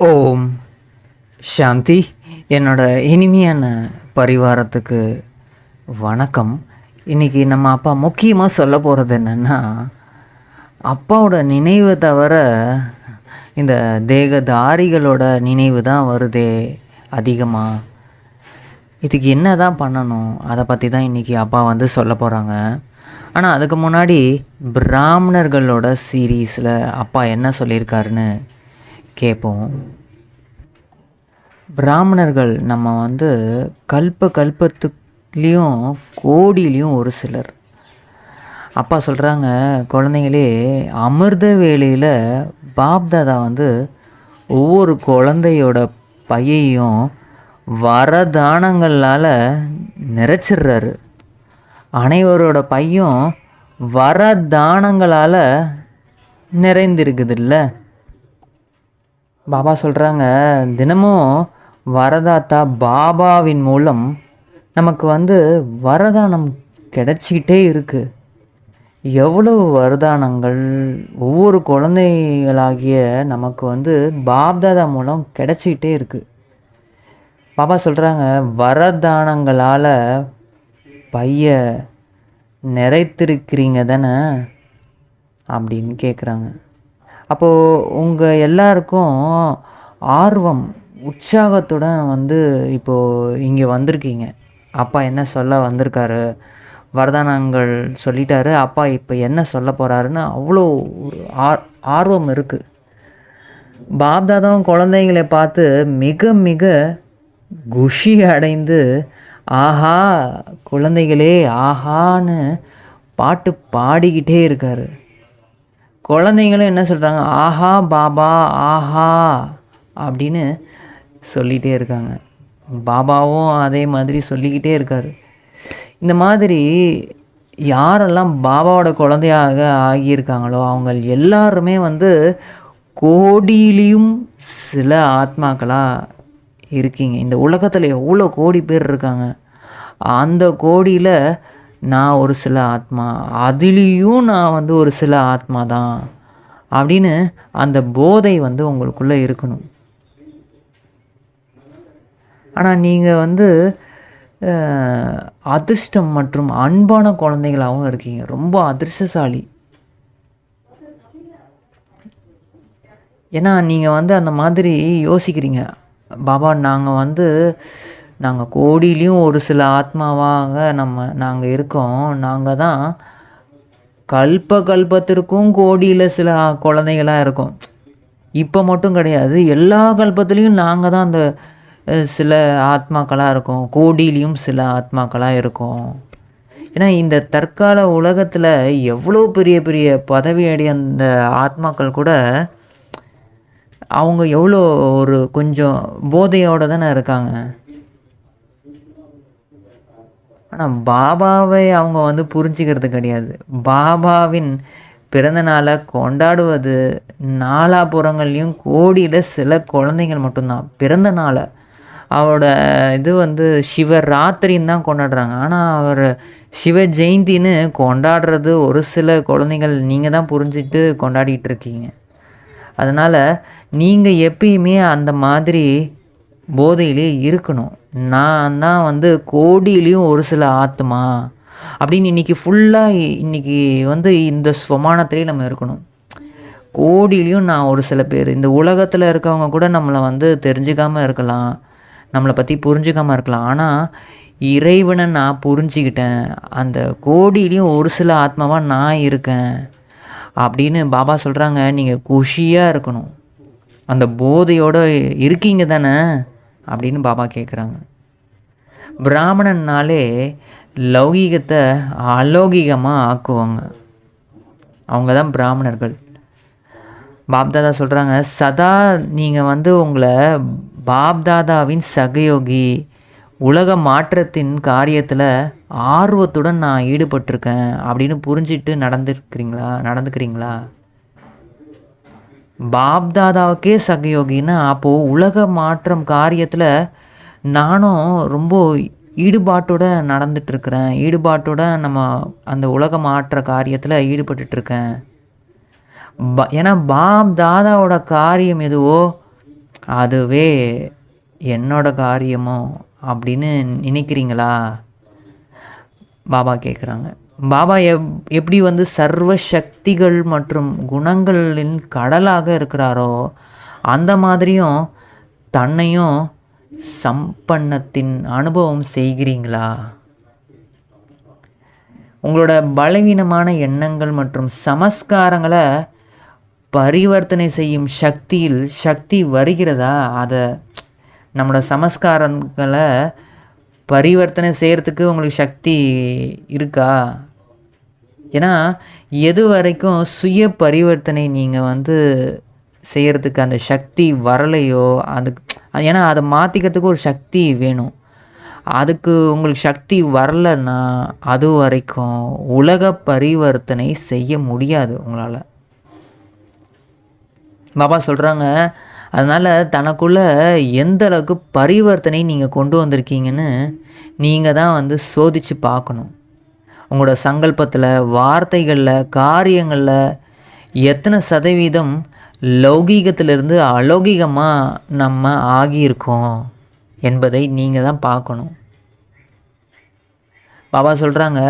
ஓம். சாந்தி. என்னோட இனிமையான பரிவாரத்துக்கு வணக்கம். இன்றைக்கி நம்ம அப்பா முக்கியமாக சொல்ல போகிறது என்னென்னா அப்பாவோட நினைவை தவிர இந்த தேகதாரிகளோட நினைவு தான் வருதே அதிகமாக இதுக்கு என்ன தான் பண்ணணும்? அதை பற்றி தான் இன்றைக்கி அப்பா வந்து சொல்ல போகிறாங்க ஆனால் அதுக்கு முன்னாடி பிராமணர்களோட சீரீஸில் அப்பா என்ன சொல்லியிருக்காருன்னு கேட்போம். பிராமணர்கள் நம்ம வந்து கல்ப கல்பத்துலேயும் கோடியிலையும் ஒரு சிலர். அப்பா சொல்கிறாங்க குழந்தைங்களே அமிர்த வேலையில் பாப்தாதா வந்து ஒவ்வொரு குழந்தையோட பையையும் வரதானங்களால் நிறைச்சிடுறாரு. அனைவரோட பையும் வரதானங்களால் நிறைந்திருக்குதுல்ல. பாபா சொல்கிறாங்க தினமும் வரதாத்தா பாபாவின் மூலம் நமக்கு வந்து வரதானம் கிடைச்சிக்கிட்டே இருக்குது எவ்வளவு வரதானங்கள் ஒவ்வொரு குழந்தைகளாகிய நமக்கு வந்து பாப்தாதா மூலம் கிடைச்சிக்கிட்டே இருக்குது பாபா சொல்கிறாங்க வரதானங்களால் பைய நிறைத்திருக்கிறீங்க தானே? அப்படின்னு கேட்குறாங்க அப்போது உங்கள் எல்லாருக்கும் ஆர்வம் உற்சாகத்துடன் வந்து இப்போது இங்கே வந்திருக்கீங்க. அப்பா என்ன சொல்ல வந்திருக்காரு? வரதானங்கள் சொல்லிட்டாரு. அப்பா இப்போ என்ன சொல்ல போகிறாருன்னு அவ்வளோ ஆர் ஆர்வம் இருக்குது பாப்தாதாவும் குழந்தைங்களை பார்த்து மிக மிக குஷி அடைந்து ஆஹா குழந்தைகளே ஆஹான்னு பாட்டு பாடிக்கிட்டே இருக்காரு. குழந்தைங்களும் என்ன சொல்கிறாங்க ஆஹா பாபா ஆஹா அப்படின்னு சொல்லிகிட்டே இருக்காங்க. பாபாவும் அதே மாதிரி சொல்லிக்கிட்டே இருக்கார். இந்த மாதிரி யாரெல்லாம் பாபாவோட குழந்தையாக ஆகியிருக்காங்களோ அவங்க எல்லாருமே வந்து கோடியிலையும் சில ஆத்மாக்களாக இருக்கீங்க. இந்த உலகத்தில் எவ்வளோ கோடி பேர் இருக்காங்க. அந்த கோடியில் நான் ஒரு சில ஆத்மா அதுலேயும் நான் வந்து ஒரு சில ஆத்மா தான் அப்படின்னு அந்த போதை வந்து உங்களுக்குள்ளே இருக்கணும். ஆனால் நீங்கள் வந்து அதிர்ஷ்டம் மற்றும் அன்பான குழந்தைகளாகவும் இருக்கீங்க. ரொம்ப அதிர்ஷ்டசாலி. ஏன்னா நீங்கள் வந்து அந்த மாதிரி யோசிக்கிறீங்க. பாபா நாங்கள் வந்து நாங்கள் கோடியிலையும் ஒரு சில ஆத்மாவாக நம்ம நாங்கள் இருக்கோம். நாங்கள் தான் கல்ப கல்பத்திற்கும் கோடியில் சில குழந்தைகளாக இருக்கோம். இப்போ மட்டும் கிடையாது. எல்லா கல்பத்துலேயும் நாங்கள் தான் அந்த சில ஆத்மாக்களாக இருக்கோம். கோடியிலையும் சில ஆத்மாக்களாக இருக்கோம். ஏன்னா இந்த தற்கால உலகத்தில் எவ்வளோ பெரிய பெரிய பதவி அடைய அந்த ஆத்மாக்கள் கூட அவங்க எவ்வளோ ஒரு கொஞ்சம் போதையோடு தானே இருக்காங்க. ஆனால் பாபாவை அவங்க வந்து புரிஞ்சுக்கிறது கிடையாது. பாபாவின் பிறந்த நாளை கொண்டாடுவது நாலாபுறங்கள்லையும் கோடியில் சில குழந்தைகள் மட்டும்தான். பிறந்த நாளை அவரோட இது வந்து சிவராத்திரின்னு தான் கொண்டாடுறாங்க. ஆனால் அவர் சிவ ஜெயந்தின்னு கொண்டாடுறது ஒரு சில குழந்தைகள் நீங்கள் தான் புரிஞ்சுட்டு கொண்டாடிட்டு இருக்கீங்க. அதனால் நீங்கள் எப்பயுமே அந்த மாதிரி போதையிலே இருக்கணும். நான் தான் வந்து கோடியிலையும் ஒரு சில ஆத்மா அப்படின்னு இன்றைக்கி ஃபுல்லாக இன்றைக்கி வந்து இந்த ஸ்வமானத்திலே நம்ம இருக்கணும். கோடியிலையும் நான் ஒரு சில பேர் இந்த உலகத்தில் இருக்கவங்க கூட நம்மளை வந்து தெரிஞ்சுக்காமல் இருக்கலாம் நம்மளை பற்றி புரிஞ்சுக்காமல் இருக்கலாம். ஆனால் இறைவனை நான் புரிஞ்சுக்கிட்டேன். அந்த கோடியிலையும் ஒரு சில ஆத்மாவாக நான் இருக்கேன். அப்படின்னு பாபா சொல்கிறாங்க நீங்கள் குஷியாக இருக்கணும். அந்த போதையோடு இருக்கீங்க தானே? அப்படின்னு பாபா கேட்குறாங்க பிராமணன்னாலே லௌகீகத்தை அலௌகிகமாக ஆக்குவாங்க. அவங்க தான் பிராமணர்கள். பாப்தாதா சொல்கிறாங்க சதா நீங்கள் வந்து உங்களை பாப்தாதாவின் சகயோகி உலக மாற்றத்தின் காரியத்தில் ஆர்வத்துடன் நான் ஈடுபட்டிருக்கேன் அப்படின்னு புரிஞ்சிட்டு நடந்துருக்கிறீங்களா? நடந்துக்கிறீங்களா? பாப்தாதாவுக்கே சகயோகின்னா அப்போது உலக மாற்றம் காரியத்தில் நானும் ரொம்ப ஈடுபாட்டோட நடந்துட்டுருக்கிறேன். ஈடுபாட்டோட நம்ம அந்த உலக மாற்ற காரியத்தில் ஈடுபட்டுட்ருக்கேன் ப ஏன்னா பாப் தாதாவோட காரியம் எதுவோ அதுவே என்னோட காரியமோ அப்படின்னு நினைக்கிறீங்களா? பாபா கேட்குறாங்க பாபா எப் எப்படி வந்து சர்வ சக்திகள் மற்றும் குணங்களின் கடலாக இருக்கிறாரோ அந்த மாதிரியும் தன்னையும் சம்பன்னத்தின் அனுபவம் செய்கிறீங்களா? உங்களோட பலவீனமான எண்ணங்கள் மற்றும் சமஸ்காரங்களை பரிவர்த்தனை செய்யும் சக்தியில் சக்தி வருகிறதா? அதை நம்மளோட சமஸ்காரங்களை பரிவர்த்தனை செய்கிறதுக்கு உங்களுக்கு சக்தி இருக்கா? ஏன்னா எது வரைக்கும் சுய பரிவர்த்தனை நீங்கள் வந்து செய்கிறதுக்கு அந்த சக்தி வரலையோ அதுக்கு ஏன்னா அதை மாற்றிக்கிறதுக்கு ஒரு சக்தி வேணும். அதுக்கு உங்களுக்கு சக்தி வரலன்னா அது வரைக்கும் உலக பரிவர்த்தனை செய்ய முடியாது உங்களால். பாபா சொல்கிறாங்க அதனால் தனக்குள்ளே எந்த அளவுக்கு பரிவர்த்தனை நீங்கள் கொண்டு வந்திருக்கீங்கன்னு நீங்கள் தான் வந்து சோதித்து பார்க்கணும். உங்களோட சங்கல்பத்தில் வார்த்தைகளில் காரியங்களில் எத்தனை சதவீதம் லௌகீகத்திலிருந்து அலௌகிகமாக நம்ம ஆகியிருக்கோம் என்பதை நீங்கள் தான் பார்க்கணும். பாபா சொல்கிறாங்க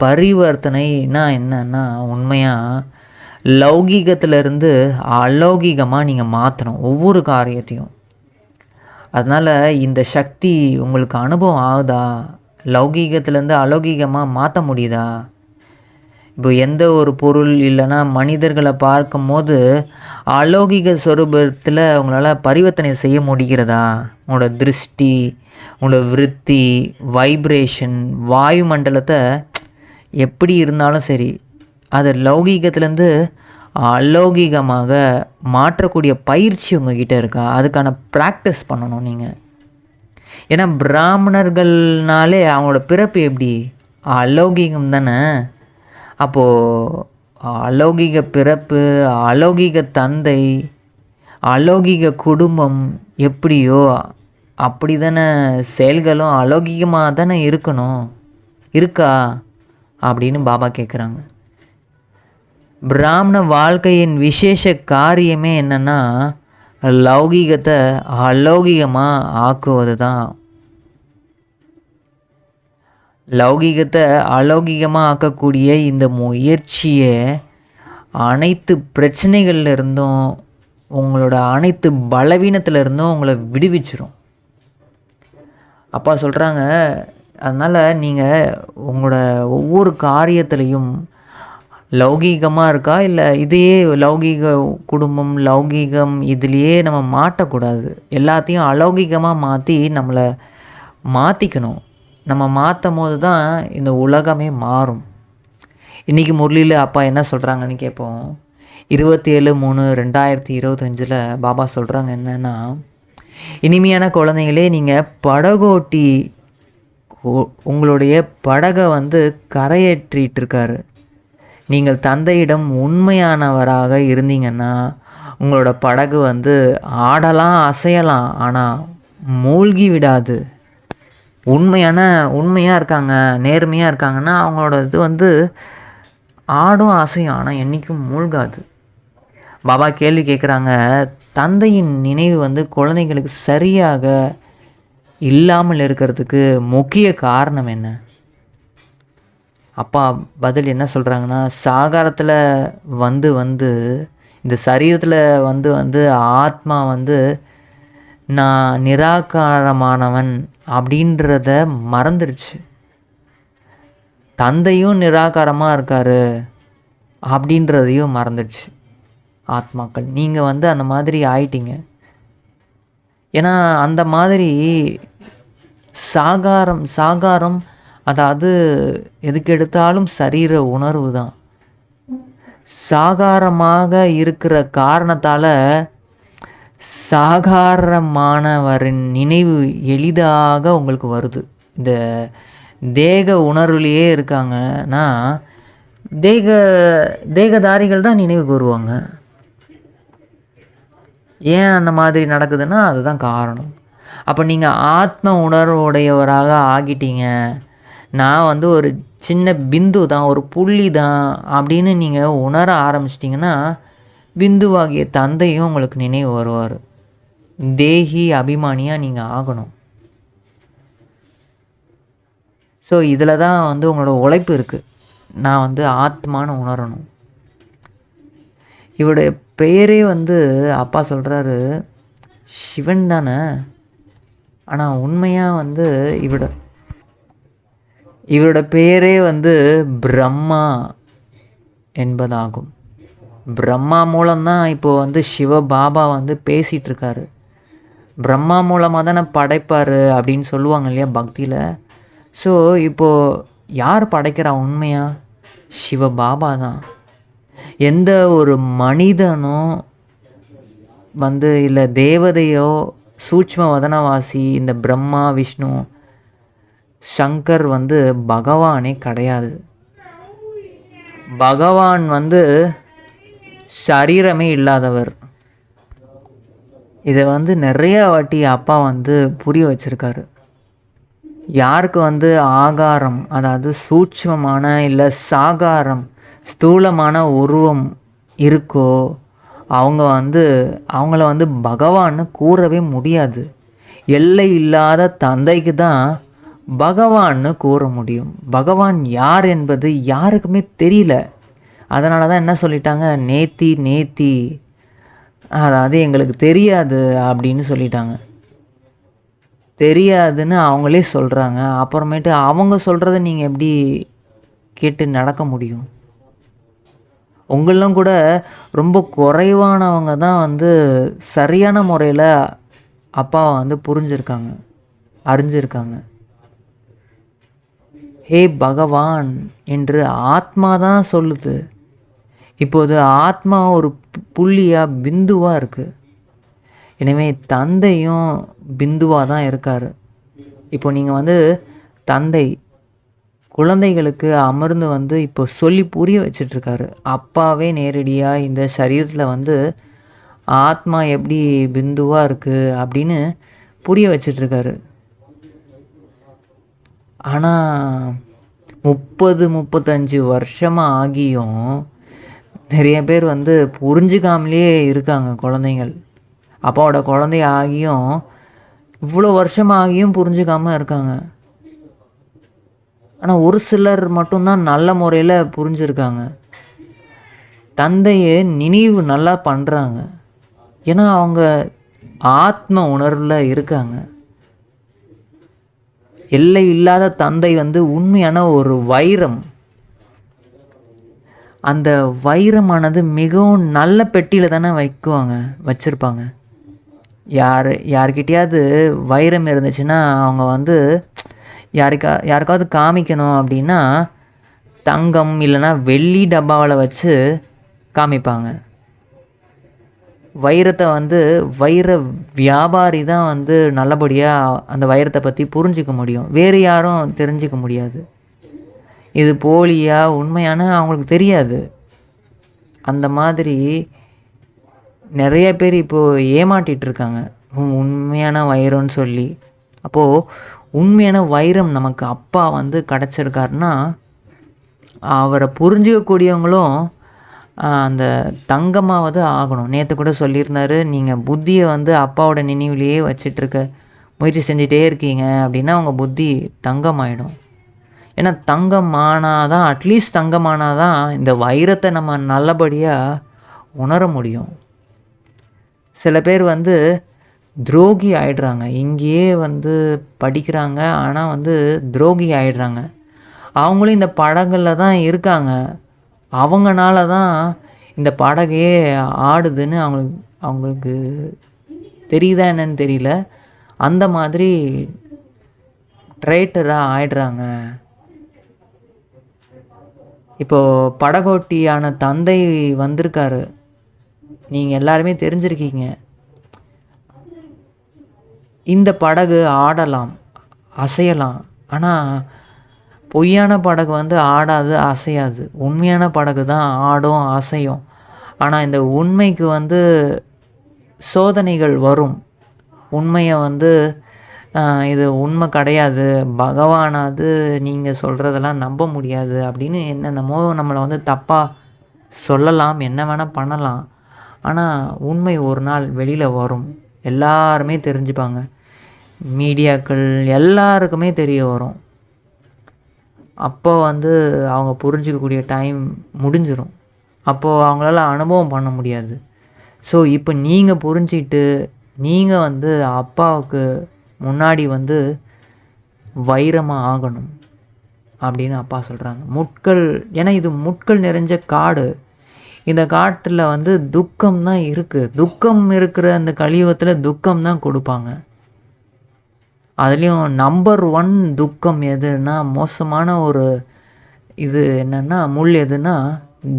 பரிவர்த்தனைனா என்னன்னா உண்மையாக லௌகீகத்திலிருந்து அலௌகிகமாக நீங்கள் மாற்றணும் ஒவ்வொரு காரியத்தையும். அதனால் இந்த சக்தி உங்களுக்கு அனுபவம் ஆகுதா? லௌகீகத்திலேருந்து அலௌகீகமாக மாற்ற முடியுதா? இப்போ எந்த ஒரு பொருள் இல்லைன்னா மனிதர்களை பார்க்கும்போது அலௌகிக சொரூபத்தில் உங்களால் பரிவர்த்தனை செய்ய முடிகிறதா? உங்களோட திருஷ்டி உங்களோட விருத்தி வைப்ரேஷன் வாயுமண்டலத்தை எப்படி இருந்தாலும் சரி அது லௌகீகத்துலேருந்து அலௌகீகமாக மாற்றக்கூடிய பயிற்சி உங்ககிட்ட இருக்கா? அதுக்கான ப்ராக்டிஸ் பண்ணணும் நீங்கள் ஏன்னா பிராமணர்கள்னாலே அவங்களோட பிறப்பு எப்படி? அலௌகீகம் தானே? அப்போது அலௌகிக பிறப்பு அலௌகீக தந்தை அலௌகிக குடும்பம் எப்படியோ அப்படி தானே செயல்களும் அலௌகீகமாக தானே இருக்கணும். இருக்கா? அப்படின்னு பாபா கேட்குறாங்க பிராமண வாழ்க்கையின் விசேஷ காரியமே என்னென்னா லௌகீகத்தை அலௌகிகமாக ஆக்குவது தான் லௌகீகத்தை அலௌகிகமாக ஆக்கக்கூடிய இந்த முயற்சியை அனைத்து பிரச்சனைகள்ல இருந்தும் உங்களோட அனைத்து பலவீனத்திலிருந்தும் உங்களை விடுவிச்சிரும். அப்பா சொல்கிறாங்க அதனால் நீங்கள் உங்களோட ஒவ்வொரு காரியத்துலேயும் லௌகீகமாக இருக்கா? இல்லை இதையே லௌகீக குடும்பம் லௌகீகம் இதுலேயே நம்ம மாட்டக்கூடாது. எல்லாத்தையும் அலௌகிகமாக மாற்றி நம்மளை மாற்றிக்கணும் நம்ம மாற்றும் போது தான் இந்த உலகமே மாறும். இன்றைக்கி முரளியில் அப்பா என்ன சொல்கிறாங்கன்னு கேட்போம் இருபத்தி ஏழு மூணு ரெண்டாயிரத்தி இருபத்தஞ்சில் பாபா சொல்கிறாங்க என்னென்னா இனிமையான குழந்தைங்களே நீங்கள் படகோட்டி உங்களுடைய படகை வந்து கரையேற்றிட்டு இருக்காரு. நீங்கள் தந்தையிடம் உண்மையானவராக இருந்தீங்கன்னா உங்களோட படகு வந்து ஆடலாம் அசையலாம் ஆனால் மூழ்கி விடாது. உண்மையான உண்மையாக இருக்காங்க நேர்மையாக இருக்காங்கன்னா அவங்களோட இது வந்து ஆடும் அசையும் ஆனால் என்றைக்கும் மூழ்காது. பாபா கேள்வி கேட்குறாங்க தந்தையின் நினைவு வந்து குழந்தைங்களுக்கு சரியாக இல்லாமல் இருக்கிறதுக்கு முக்கிய காரணம் என்ன? அப்பா பதில் என்ன சொல்கிறாங்கன்னா சாகாரத்தில் வந்து வந்து இந்த சரீரத்தில் வந்து வந்து ஆத்மா வந்து நான் நிராகாரமானவன் அப்படின்றத மறந்துருச்சு. தந்தையும் நிராகாரமாக இருக்காரு அப்படின்றதையும் மறந்துடுச்சு ஆத்மாக்கள் நீங்கள் வந்து அந்த மாதிரி ஆயிட்டீங்க. ஏன்னா அந்த மாதிரி சாகாரம் சாகாரம் அதாவது எதுக்கு எடுத்தாலும் சரீர உணர்வு தான். சாகாரமாக இருக்கிற காரணத்தால் சாகாரமானவரின் நினைவு எளிதாக உங்களுக்கு வருது. இந்த தேக உணர்வுலேயே இருக்காங்கன்னா தேக தேகதாரிகள் தான் நினைவுக்கு வருவாங்க ஏன் அந்த மாதிரி நடக்குதுன்னா அதுதான் காரணம். அப்போ நீங்கள் ஆத்ம உணர்வுடையவராக ஆகிட்டீங்க. நான் வந்து ஒரு சின்ன பிந்து தான் ஒரு புள்ளி தான் அப்படின்னு நீங்கள் உணர ஆரம்பிச்சிட்டிங்கன்னா பிந்துவாகிய தந்தையும் உங்களுக்கு நினைவு வருவார். தேஹி அபிமானியாக நீங்கள் ஆகணும். ஸோ இதில் தான் வந்து உங்களோட உழைப்பு இருக்குது நான் வந்து ஆத்மான்னு உணரணும். இவருடைய பெயரே வந்து அப்பா சொல்கிறாரு சிவன் தானே? ஆனால் உண்மையாக வந்து இவட இவரோட பேரே வந்து பிரம்மா என்பதாகும். பிரம்மா மூலம்தான் இப்போது வந்து சிவ பாபா வந்து பேசிகிட்டு இருக்காரு பிரம்மா மூலமாக தானே படைப்பார் அப்படின்னு சொல்லுவாங்க இல்லையா பக்தியில். ஸோ இப்போது யார் படைக்கிறா உண்மையா? சிவ பாபா தான் எந்த ஒரு மனிதனும் வந்து இல்லை தேவதையோ சூட்ச்ம வதனவாசி இந்த பிரம்மா விஷ்ணு சங்கர் வந்து பகவானே கிடையாது. பகவான் வந்து சரீரமே இல்லாதவர். இதை வந்து நிறைய வாட்டி அப்பா வந்து புரிய வச்சிருக்காரு. யாருக்கு வந்து ஆகாரம் அதாவது சூட்சமமான இல்லை சாகாரம் ஸ்தூலமான உருவம் இருக்கோ அவங்க வந்து அவங்கள வந்து பகவான்னு கூறவே முடியாது. எல்லை இல்லாத தந்தைக்கு தான் பகவான்னு கூற முடியும். பகவான் யார் என்பது யாருக்குமே தெரியல. அதனால தான் என்ன சொல்லிட்டாங்க? நேத்தி நேத்தி. அதாவது எங்களுக்கு தெரியாது அப்படின்னு சொல்லிட்டாங்க. தெரியாதுன்னு அவங்களே சொல்கிறாங்க அப்புறமேட்டு அவங்க சொல்கிறத நீங்கள் எப்படி கேட்டு நடக்க முடியும்? உங்களும் கூட ரொம்ப குறைவானவங்க தான் வந்து சரியான முறையில் அப்பாவை வந்து புரிஞ்சிருக்காங்க அறிஞ்சிருக்காங்க. ஹே பகவான் என்று ஆத்மா தான் சொல்லுது. இப்போது ஆத்மா ஒரு புள்ளியாக பிந்துவாக இருக்குது எனவே தந்தையும் பிந்துவாக தான் இருக்கார். இப்போ நீங்கள் வந்து தந்தை குழந்தைகளுக்கு அமர்ந்து வந்து இப்போ சொல்லி புரிய வச்சிட்ருக்காரு. அப்பாவே நேரடியாக இந்த சரீரத்தில் வந்து ஆத்மா எப்படி பிந்துவாக இருக்குது அப்படின்னு புரிய வச்சிட்ருக்காரு. ஆனால் முப்பது முப்பத்தஞ்சு வருஷமாக ஆகியும் நிறைய பேர் வந்து புரிஞ்சுக்காமலேயே இருக்காங்க குழந்தைங்கள் அப்பாவோட குழந்தை ஆகியும் இவ்வளோ வருஷமாக ஆகியும் புரிஞ்சுக்காம இருக்காங்க. ஆனால் ஒரு சிலர் மட்டும்தான் நல்ல முறையில் புரிஞ்சுருக்காங்க. தந்தையை நினைவு நல்லா பண்ணுறாங்க ஏன்னா அவங்க ஆத்ம உணர்வில் இருக்காங்க. எல்லை இல்லாத தந்தை வந்து உண்மையான ஒரு வைரம். அந்த வைரமானது மிகவும் நல்ல பெட்டியில் தானே வைக்குவாங்க வச்சுருப்பாங்க. யார் யார்கிட்டயாவது வைரம் இருந்துச்சுன்னா அவங்க வந்து யாருக்கா யாருக்காவது காமிக்கணும் அப்படின்னா தங்கம் இல்லைன்னா வெள்ளி டப்பாவில் வச்சு காமிப்பாங்க. வைரத்தை வந்து வைர வியாபாரி தான் வந்து நல்லபடியாக அந்த வைரத்தை பற்றி புரிஞ்சிக்க முடியும். வேறு யாரும் தெரிஞ்சிக்க முடியாது. இது போலியா உண்மையான அவங்களுக்கு தெரியாது. அந்த மாதிரி நிறைய பேர் இப்போது ஏமாட்டிகிட்டு இருக்காங்க உம் உண்மையான வைரம்னு சொல்லி. அப்போது உண்மையான வைரம் நமக்கு அப்பா வந்து கிடச்சிருக்காருன்னா அவரை புரிஞ்சிக்கக்கூடியவங்களும் அந்த தங்கமாவது ஆகணும். நேற்று கூட சொல்லியிருந்தாரு நீங்கள் புத்தியை வந்து அப்பாவோட நினைவுலேயே வச்சிட்ருக்க முயற்சி செஞ்சிட்டே இருக்கீங்க அப்படின்னா உங்கள் புத்தி தங்கமாயிடும். ஏன்னா தங்கம் ஆனாதான் அட்லீஸ்ட் தங்கமானாதான் இந்த வைரத்தை நம்ம நல்லபடியாக உணர முடியும். சில பேர் வந்து துரோகி ஆயிடுறாங்க. இங்கேயே வந்து படிக்கிறாங்க ஆனால் வந்து துரோகி ஆயிடுறாங்க. அவங்களும் இந்த படங்களில் தான் இருக்காங்க. அவங்கனால தான் இந்த படகையே ஆடுதுன்னு அவங்களுக்கு அவங்களுக்கு தெரியுதா என்னன்னு தெரியல. அந்த மாதிரி ட்ரைட்டராக ஆயிடுறாங்க. இப்போது படகோட்டியான தந்தை வந்திருக்காரு. நீங்கள் எல்லாருமே தெரிஞ்சிருக்கீங்க. இந்த படகு ஆடலாம் அசையலாம். ஆனால் பொய்யான படகு வந்து ஆடாது அசையாது. உண்மையான படகு தான் ஆடும் அசையும். ஆனால் இந்த உண்மைக்கு வந்து சோதனைகள் வரும். உண்மையை வந்து இது உண்மை கிடையாது. பகவானாது நீங்கள் சொல்கிறதெல்லாம் நம்ப முடியாது அப்படின்னு என்னென்னமோ நம்மளை வந்து தப்பாக சொல்லலாம் என்ன வேணால் பண்ணலாம். ஆனால் உண்மை ஒரு நாள் வெளியில் வரும். எல்லாருமே தெரிஞ்சுப்பாங்க. மீடியாக்கள் எல்லாருக்குமே தெரிய வரும். அப்போ வந்து அவங்க புரிஞ்சிக்கக்கூடிய டைம் முடிஞ்சிடும் அப்போது அவங்களால அனுபவம் பண்ண முடியாது. ஸோ இப்போ நீங்கள் புரிஞ்சிக்கிட்டு நீங்கள் வந்து அப்பாவுக்கு முன்னாடி வந்து வைரமாக ஆகணும் அப்படின்னு அப்பா சொல்கிறாங்க முட்கள் ஏன்னா இது முட்கள் நிறைஞ்ச காடு. இந்த காட்டில் வந்து துக்கம் தான் இருக்குது துக்கம் இருக்கிற அந்த கலியுகத்தில் துக்கம் தான் கொடுப்பாங்க. அதுலேயும் நம்பர் ஒன் துக்கம் எதுன்னா மோசமான ஒரு இது என்னென்னா முள் எதுன்னா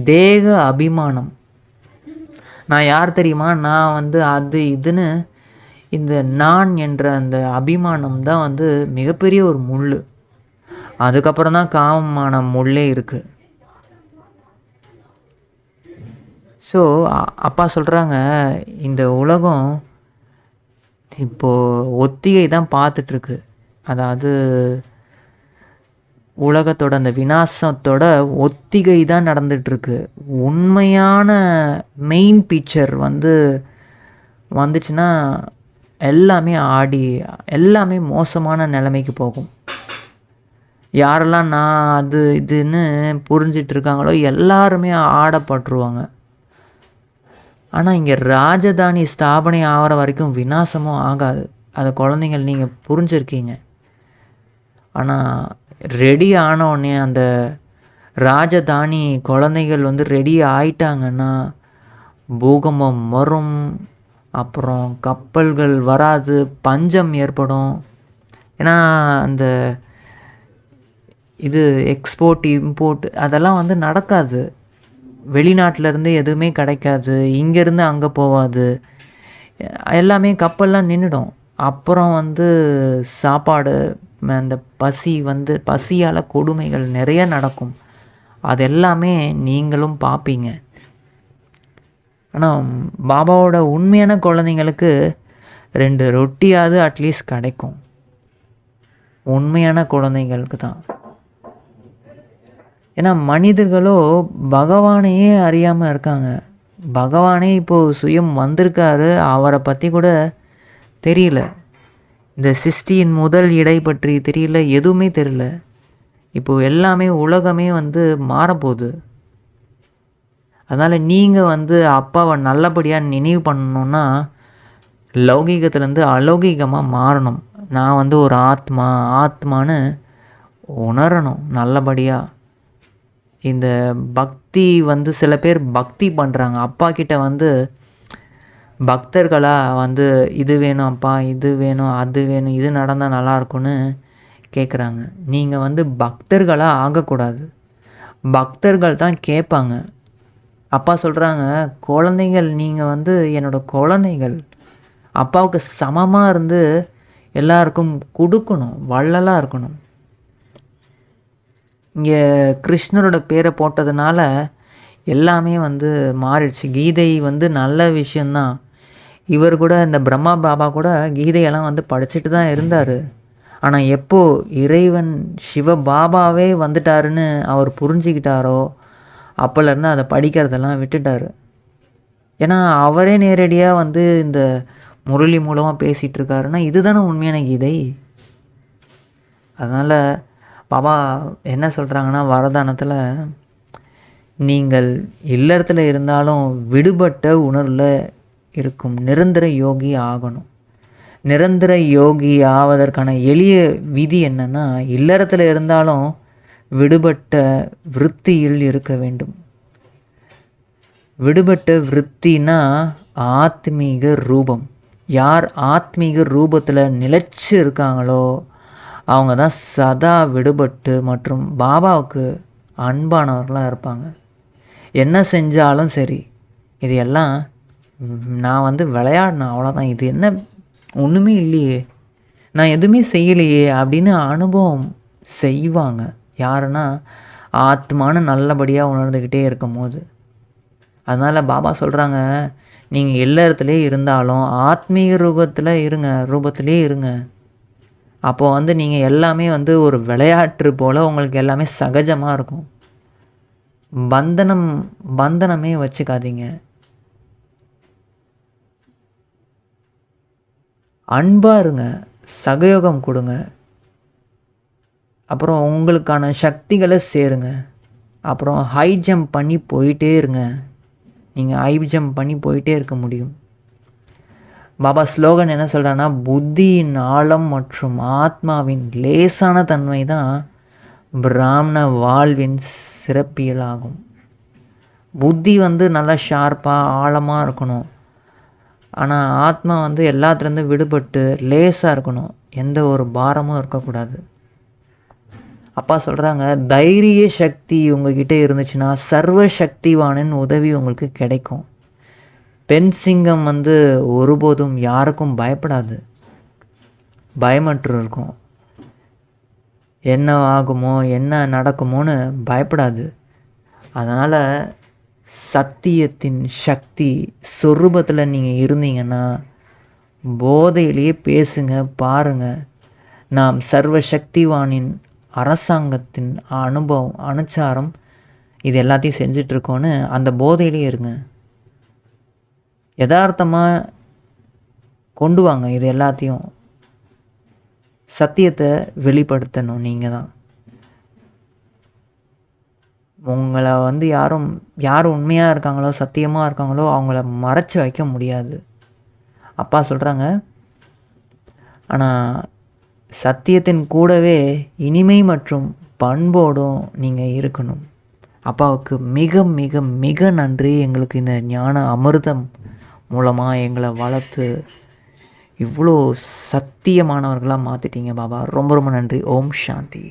தேக அபிமானம். நான் யார் தெரியுமா? நான் வந்து அது இதுன்னு இந்த நான் என்ற அந்த அபிமானம் தான் வந்து மிகப்பெரிய ஒரு முள். அதுக்கப்புறம் தான் காமமான முள்ளே இருக்குது ஸோ அப்பா சொல்கிறாங்க இந்த உலகம் இப்போது ஒத்திகை தான் பார்த்துட்ருக்கு. அதாவது உலகத்தோட அந்த விநாசத்தோட ஒத்திகை தான் நடந்துகிட்ருக்கு உண்மையான மெயின் பிக்சர் வந்து வந்துச்சுன்னா எல்லாமே ஆடி எல்லாமே மோசமான நிலைமைக்கு போகும். யாரெல்லாம் நான் அது இதுன்னு புரிஞ்சிட்ருக்காங்களோ எல்லாருமே ஆடப்பட்டுருவாங்க. ஆனால் இங்கே ராஜதானி ஸ்தாபனை ஆகிற வரைக்கும் விநாசமும் ஆகாது. அதை குழந்தைங்கள் நீங்கள் புரிஞ்சிருக்கீங்க. ஆனால் ரெடி ஆனவுடனே அந்த ராஜதானி குழந்தைகள் வந்து ரெடி ஆயிட்டாங்கன்னா பூகம்பம் வரும் அப்புறம் கப்பல்கள் வராது பஞ்சம் ஏற்படும். ஏன்னா அந்த இது எக்ஸ்போர்ட் இம்போர்ட் அதெல்லாம் வந்து நடக்காது. வெளிநாட்டிலேருந்து எதுவுமே கிடைக்காது இங்கேருந்து அங்கே போகாது. எல்லாமே கப்பல்லாம் நின்றுடும் அப்புறம் வந்து சாப்பாடு அந்த பசி வந்து பசியால் கொடுமைகள் நிறைய நடக்கும். அது எல்லாமே நீங்களும் பார்ப்பீங்க ஆனால் பாபாவோட உண்மையான குழந்தைங்களுக்கு ரெண்டு ரொட்டியாவது அட்லீஸ்ட் கிடைக்கும். உண்மையான குழந்தைங்களுக்கு தான். ஏன்னா மனிதர்களோ பகவானையே அறியாமல் இருக்காங்க. பகவானே இப்போது சுயம் வந்திருக்காரு. அவரை பற்றி கூட தெரியல. இந்த சிஸ்டியின் முதல் இடை பற்றி தெரியல எதுவுமே தெரியல. இப்போது எல்லாமே உலகமே வந்து மாறப்போகுது. அதனால் நீங்கள் வந்து அப்பாவை நல்லபடியாக நினைவு பண்ணணுன்னா லௌகீகத்துலேருந்து அலௌகீகமாக மாறணும். நான் வந்து ஒரு ஆத்மா ஆத்மான்னு உணரணும் நல்லபடியாக இந்த பக்தி வந்து சில பேர் பக்தி பண்ணுறாங்க அப்பா கிட்ட வந்து பக்தர்களாக வந்து இது வேணும் அப்பா இது வேணும் அது வேணும் இது நடந்தால் நல்லாயிருக்கும்னு கேட்குறாங்க நீங்கள் வந்து பக்தர்களாக ஆகக்கூடாது. பக்தர்கள் தான் கேட்பாங்க. அப்பா சொல்கிறாங்க குழந்தைகள் நீங்கள் வந்து என்னோடய குழந்தைகள். அப்பாவுக்கு சமமாக இருந்து எல்லாருக்கும் கொடுக்கணும் வள்ளலாக இருக்கணும். இங்கே கிருஷ்ணரோட பேரை போட்டதுனால எல்லாமே வந்து மாறிடுச்சு. கீதை வந்து நல்ல விஷயந்தான் இவர் கூட இந்த பிரம்மா பாபா கூட கீதையெல்லாம் வந்து படிச்சுட்டு தான் இருந்தார். ஆனால் எப்போ இறைவன் சிவ பாபாவே வந்துட்டாருன்னு அவர் புரிஞ்சுக்கிட்டாரோ அப்போலேருந்து அதை படிக்கிறதெல்லாம் விட்டுட்டார். ஏன்னா அவரே நேரடியாக வந்து இந்த முரளி மூலமாக பேசிகிட்டு இருக்காருன்னா இதுதானே உண்மையான கீதை? அதனால் பாபா என்ன சொல்கிறாங்கன்னா வரதானத்தில் நீங்கள் இல்லறத்தில் இருந்தாலும் விடுபட்ட உணர்வில் இருக்கும் நிரந்தர யோகி ஆகணும். நிரந்தர யோகி ஆவதற்கான எளிய விதி என்னென்னா இல்லறத்தில் இருந்தாலும் விடுபட்ட விருத்தியில் இருக்க வேண்டும். விடுபட்ட விருத்தினா ஆத்மீக ரூபம். யார் ஆத்மீக ரூபத்தில் நிலச்சி இருக்காங்களோ அவங்க தான் சதா விடுபட்டு மற்றும் பாபாவுக்கு அன்பானவர்களாக இருப்பாங்க. என்ன செஞ்சாலும் சரி இது எல்லாம் நான் வந்து விளையாடினேன் அவ்வளோதான் இது என்ன ஒன்றுமே இல்லையே. நான் எதுவுமே செய்யலையே அப்படின்னு அனுபவம் செய்வாங்க. யாருன்னா ஆத்மானு நல்லபடியாக உணர்ந்துக்கிட்டே இருக்கும் போது அதனால் பாபா சொல்கிறாங்க நீங்கள் எல்லா இருந்தாலும் ஆத்மீக ரூபத்தில் இருங்க ரூபத்திலே இருங்க. அப்போது வந்து நீங்கள் எல்லாமே வந்து ஒரு விளையாட்டு போல் உங்களுக்கு எல்லாமே சகஜமாக இருக்கும். பந்தனம் பந்தனமே வச்சுக்காதீங்க. அன்பாக இருங்க சகயோகம் கொடுங்க. அப்புறம் உங்களுக்கான சக்திகளை சேருங்க. அப்புறம் ஹை ஜம்ப் பண்ணி போயிட்டே இருங்க. நீங்கள் ஹை ஜம்ப் பண்ணி போயிட்டே இருக்க முடியும். பாபா ஸ்லோகன் என்ன சொல்கிறான்னா புத்தியின் ஆழம் மற்றும் ஆத்மாவின் லேசான தன்மை தான் பிராமண வாழ்வின் சிறப்பியலாகும். புத்தி வந்து நல்லா ஷார்ப்பாக ஆழமாக இருக்கணும். ஆனால் ஆத்மா வந்து எல்லாத்துலேருந்து விடுபட்டு லேசாக இருக்கணும். எந்த ஒரு பாரமும் இருக்கக்கூடாது. அப்பா சொல்கிறாங்க தைரிய சக்தி உங்ககிட்ட இருந்துச்சுன்னா சர்வ சக்திவானின் உதவி உங்களுக்கு கிடைக்கும். பெண் சிங்கம் வந்து ஒருபோதும் யாருக்கும் பயப்படாது. பயமற்று இருக்கும் என்ன ஆகுமோ என்ன நடக்குமோன்னு பயப்படாது. அதனால் சத்தியத்தின் சக்தி சொரூபத்தில் நீங்கள் இருந்தீங்கன்னா போதையிலேயே பேசுங்க பாருங்க. நாம் சர்வ சக்திவானின் அரசாங்கத்தின் அனுபவம் அனுச்சாரம் இது எல்லாத்தையும் செஞ்சிட்ருக்கோன்னு அந்த போதையிலேயே இருங்க. யதார்த்தமாக கொண்டு வாங்க. இது எல்லாத்தையும் சத்தியத்தை வெளிப்படுத்தணும். நீங்கள் தான். உங்களை வந்து யாரும் யார் உண்மையாக இருக்காங்களோ சத்தியமாக இருக்காங்களோ அவங்கள மறைச்சி வைக்க முடியாது. அப்பா சொல்கிறாங்க ஆனால் சத்தியத்தின் கூடவே இனிமை மற்றும் பண்போடும் நீங்கள் இருக்கணும். அப்பாவுக்கு மிக மிக மிக நன்றி. எங்களுக்கு இந்த ஞான அமிர்தம் மூலமாக எங்களை வளர்த்து இவ்வளோ சத்தியமானவர்களாக மாற்றிட்டீங்க பாபா. ரொம்ப ரொம்ப நன்றி. ஓம் சாந்தி.